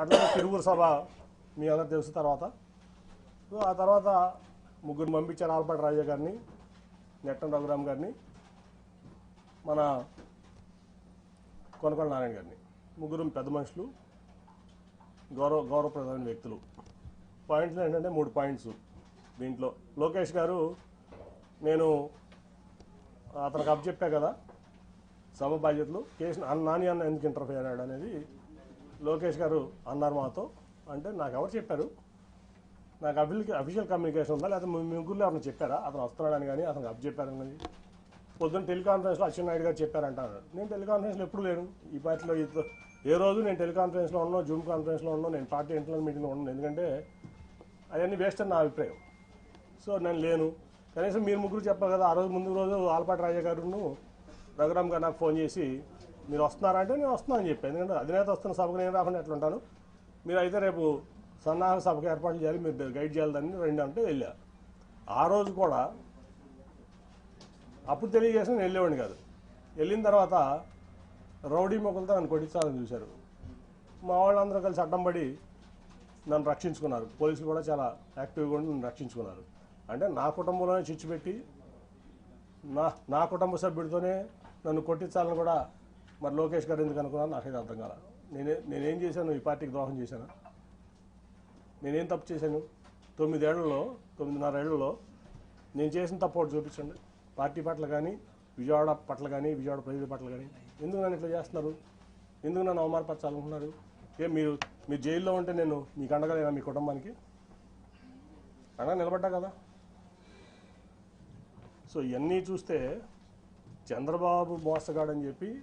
అట్లనే తిరువురు సభ మీ అందరు తెలుసు తర్వాత. సో ఆ తర్వాత ముగ్గురు పంపించారు ఆల్పాటి రాజా గారిని నెట్టం రఘురామ్ గారిని మన కొనకొండ నారాయణ గారిని. ముగ్గురు పెద్ద మనుషులు గౌరవ గౌరవప్రదమైన వ్యక్తులు. పాయింట్లు ఏంటంటే మూడు పాయింట్స్ దీంట్లో. లోకేష్ గారు నేను అతనికి అప్ చెప్పా కదా సభ బాధ్యతలు. కేసు నాని అన్న ఎందుకు ఇంటర్ఫియర్ అయ్యాడు అనేది లోకేష్ గారు అన్నారు మాతో. అంటే నాకు ఎవరు చెప్పారు? నాకు అఫిల్ అఫీషియల్ కమ్యూనికేషన్ ఉందా? లేకపోతే మీ ముగ్గురులో ఎవరిని చెప్పారా? అతను వస్తున్నాడని కానీ అతను అప్ చెప్పారని పొద్దున్న టెలికాన్ఫరెన్స్లో అచ్చెన్నాయుడు గారు చెప్పారంటారు. నేను టెలికాన్ఫరెన్స్లో ఎప్పుడు లేను. ఈ పార్టీలో ఏ రోజు నేను టెలికాన్ఫరెన్స్లో ఉన్నాను జూమ్ కాన్ఫరెన్స్లో ఉన్నాను నేను పార్టీ ఇంటర్నల్ మీటింగ్లో ఉన్నాను ఎందుకంటే అవన్నీ వేస్ట్ అని నా అభిప్రాయం. సో నేను లేను. కనీసం మీరు ముగ్గురు చెప్పారు కదా ఆ రోజు ముందు రోజు ఆల్పాటి రాజా గారును రఘురామ్ గారు నాకు ఫోన్ చేసి మీరు వస్తున్నారా అంటే నేను వస్తున్నాను అని చెప్పాను. ఎందుకంటే అధినేత వస్తున్న సభకు నేను రాకుండా ఎట్లుంటాను మీరు అయితే రేపు సన్నాహక సభకు ఏర్పాట్లు చేయాలి మీరు గైడ్ చేయాలని రెండు అంటే వెళ్ళా. ఆ రోజు కూడా అప్పుడు తెలియజేసిన నేను వెళ్ళేవాడిని కాదు. వెళ్ళిన తర్వాత రౌడీ మొక్కలతో నన్ను కొట్టించాలని చూశారు. మా వాళ్ళందరూ కలిసి అడ్డం పడి నన్ను రక్షించుకున్నారు. పోలీసులు కూడా చాలా యాక్టివ్గా ఉండి నన్ను రక్షించుకున్నారు. అంటే నా కుటుంబంలోనే చిచ్చు పెట్టి నా నా కుటుంబ సభ్యుడితోనే నన్ను కొట్టించాలని కూడా మరి లోకేష్ గారు ఎందుకు అనుకున్నాను నాకైతే అర్థం కాల. నేనే నేనేం చేశాను? ఈ పార్టీకి ద్రోహం చేశాను? నేనేం తప్పు చేశాను? తొమ్మిదేళ్ళలో తొమ్మిదిన్నర ఏళ్ళలో నేను చేసిన తప్పు ఒకటి చూపించండి. పార్టీ పట్ల కానీ విజయవాడ పట్ల కానీ విజయవాడ ప్రజల పట్ల కానీ. ఎందుకు నన్ను ఇట్లా చేస్తున్నారు? ఎందుకు నన్ను అవమానపరచాలనుకున్నారు ఏ మీరు మీరు జైల్లో ఉంటే నేను మీకు అండగలేనా మీ కుటుంబానికి? అండగా నిలబడ్డా కదా? సో ఇవన్నీ చూస్తే చంద్రబాబు మోసగాడని చెప్పి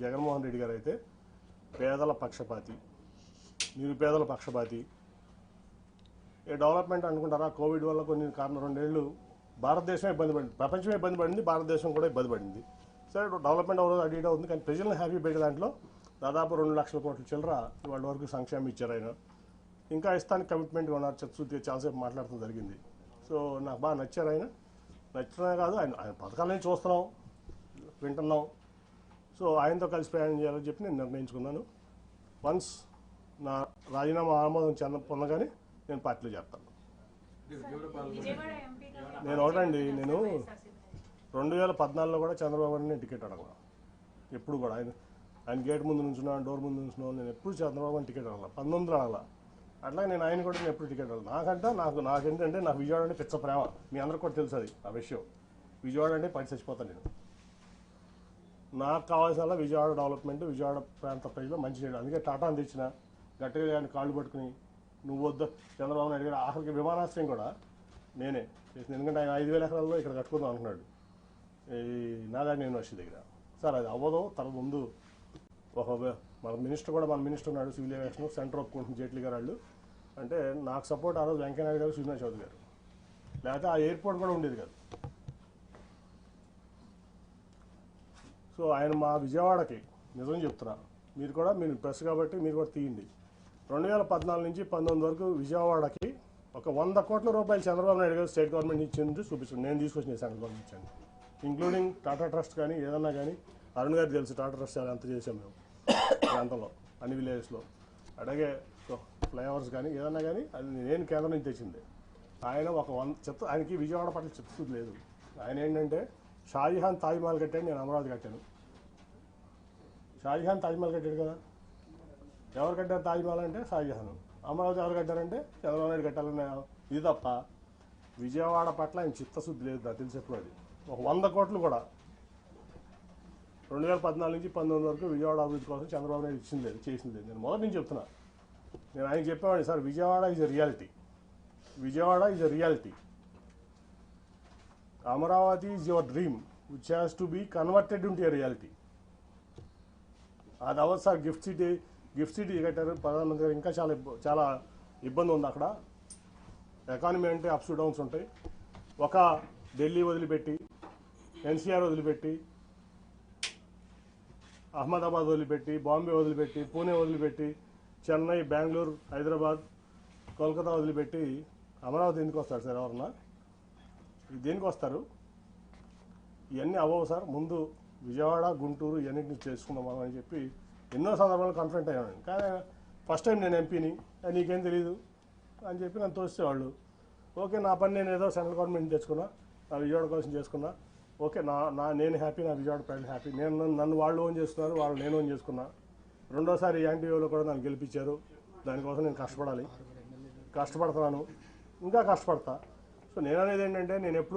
జగన్మోహన్ రెడ్డి గారు అయితే పేదల పక్షపాతి నిరుపేదల పక్షపాతి. ఏ డెవలప్మెంట్ అనుకుంటారా? కోవిడ్ వల్ల కొన్ని కారణం రెండేళ్ళు భారతదేశం ఇబ్బంది పడింది. ప్రపంచమే ఇబ్బంది పడింది భారతదేశం కూడా ఇబ్బంది పడింది. సరే డెవలప్మెంట్ అవ్వదు అటు ఇటు అవుతుంది కానీ ప్రజలను హ్యాపీ పెట్టే దాంట్లో దాదాపు రెండు లక్షల కోట్ల చిల్లర వాళ్ళ వరకు సంక్షేమం ఇచ్చారు ఆయన. ఇంకా ఇస్తానికి కమిట్మెంట్ ఉన్నారు. చతుర్థి చాలాసేపు మాట్లాడటం జరిగింది. సో నాకు బాగా నచ్చారు ఆయన. నచ్చినా కాదు ఆయన ఆయన పథకాలని చూస్తున్నాం వింటున్నాం. సో ఆయనతో కలిసి ప్రయాణం చేయాలని చెప్పి నేను నిర్ణయించుకున్నాను. వన్స్ నా రాజీనామా ఆమోదం చెంద పొందగానే నేను పార్టీలో చేస్తాను నేను ఒకటండి నేను రెండు వేల పద్నాలుగులో కూడా చంద్రబాబు గారిని నేను టికెట్ అడగను. ఎప్పుడు కూడా ఆయన ఆయన గేట్ ముందు నుంచున్నా డోర్ ముందు నుంచున్నా నేను ఎప్పుడు చంద్రబాబు గారిని టికెట్ అడగల పంతొమ్మిది అడగల అట్లా నేను ఆయన కూడా నేను ఎప్పుడు టికెట్ అడగను. నాకంటే నాకు నాకేంటంటే నాకు విజయవాడ అంటే పిచ్చ ప్రేమ. మీ అందరికి కూడా తెలుసు అది ఆ విషయం. విజయవాడ అంటే పడి చచ్చిపోతాను నేను. నాకు కావాల్సిన విజయవాడ డెవలప్మెంట్ విజయవాడ ప్రాంత ప్రజలు మంచి చేయడం. అందుకే టాటాను తెచ్చిన గట్టిగా ఆయన కాళ్ళు పట్టుకుని నువ్వు వద్దు చంద్రబాబు నాయుడు గారు ఆఖరికి విమానాశ్రయం కూడా నేనే చేసిన ఎందుకంటే ఆయన ఐదు వేల ఎకరాల్లో ఇక్కడ కట్టుకుందాం అంటున్నాడు. ఈ నాగార్జున యూనివర్సిటీ దగ్గర. సార్ అది అవ్వదు తన ముందు ఒక మన మినిస్టర్ కూడా మన మినిస్టర్ ఉన్నాడు సివిల్ ఏవియేషన్ సెంటర్ ఒప్పుకుంటుంది జైట్లీ గారు వాళ్ళు. అంటే నాకు సపోర్ట్ ఆ రోజు వెంకయ్యనాయుడు గారు సుజనా చౌదరి గారు. లేకపోతే ఆ ఎయిర్పోర్ట్ కూడా ఉండేది కాదు. సో ఆయన మా విజయవాడకి నిజం చెప్తున్నా. మీరు కూడా మీరు ప్రెస్ కాబట్టి మీరు కూడా తీయండి. రెండు వేల పద్నాలుగు నుంచి పంతొమ్మిది వరకు విజయవాడకి ఒక వంద కోట్ల రూపాయలు చంద్రబాబు నాయుడు గారు స్టేట్ గవర్నమెంట్ ఇచ్చింది చూపిస్తుంది. నేను తీసుకొచ్చిన సెంట్రల్ గవర్నమెంట్ ఇచ్చాను ఇంక్లూడింగ్ టాటా ట్రస్ట్ కానీ ఏదన్నా కానీ అరుణ్ గారికి తెలుసు టాటా ట్రస్ట్ అది ఎంత చేసాం మేము. ప్రాంతంలో అన్ని విలేజెస్లో. అలాగే ఫ్లైఓవర్స్ కానీ ఏదన్నా కానీ అది నేను కేంద్రం నుంచి తెచ్చింది. ఆయన ఒక వన్ చెప్తా ఆయనకి విజయవాడ పట్ల చిత్తశుద్ధి లేదు. ఆయన ఏంటంటే షాజహాన్ తాజ్మహల్ కట్టాడు నేను అమరావతి కట్టాను. షాజహాన్ తాజ్మహల్ కట్టాడు కదా. ఎవరు కట్టారు తాజ్మహల్ అంటే షాజహాన్. అమరావతి ఎవరు కట్టారంటే చంద్రబాబు నాయుడు కట్టాలని ఇది తప్ప విజయవాడ పట్ల ఆయన చిత్తశుద్ధి లేదు నాకు తెలిసేప్పుడు అది. ఒక వంద కోట్లు కూడా. రెండు వేల పద్నాలుగు నుంచి పంతొమ్మిది వరకు విజయవాడ అభివృద్ధి కోసం చంద్రబాబు నాయుడు ఇచ్చింది లేదు చేసింది లేదు. నేను మొదటి నుంచి చెప్తున్నా. నేను ఆయన చెప్పేవాడిని sir Vijayawada is a reality Vijayawada is a reality Amaravati is your dream which has to be converted into a reality అది అవ్వదు sir GIFT city GIFT city కట్టారు. ప్రధానమంత్రి గారు ఇంకా చాలా చాలా ఇబ్బంది ఉంది అక్కడ. ఎకానమీ అంటే అప్స్ డౌన్స్ ఉంటాయి. ఒక ఢిల్లీ వదిలిపెట్టి ఎన్సీఆర్ వదిలిపెట్టి అహ్మదాబాద్ వదిలిపెట్టి బాంబే వదిలిపెట్టి పూణే వదిలిపెట్టి చెన్నై బెంగళూరు హైదరాబాద్ కోల్కతా వదిలిపెట్టి అమరావతి ఎందుకు వస్తారు సార్ ఎవరన్నా? దేనికి వస్తారు? ఇవన్నీ అవ్వవు సార్. ముందు విజయవాడ గుంటూరు ఇవన్నింటినీ చేసుకుందాం మనం అని చెప్పి ఎన్నో సందర్భాలు కన్ఫ్రంట్ అయ్యాను కానీ ఫస్ట్ టైం నేను ఎంపీని నీకేం తెలీదు అని చెప్పి నన్ను తోసేవాళ్ళు. ఓకే నా పని నేను ఏదో సెంట్రల్ గవర్నమెంట్ తెచ్చుకున్నా నా విజయవాడ కోసం చేసుకున్నా. ఓకే నా నా నేను హ్యాపీ నా విజయవాడ ప్రజలు హ్యాపీ నేను నన్ను- వాళ్ళు ఓన్ చేస్తున్నారు వాళ్ళు నేను ఓన్ చేసుకున్నా. రెండోసారి యాంటీవీలో కూడా నన్ను గెలిపించారు. దానికోసం నేను కష్టపడాలి. కష్టపడుతున్నాను. ఇంకా కష్టపడతా. సో నేను అనేది ఏంటంటే నేను ఎప్పుడు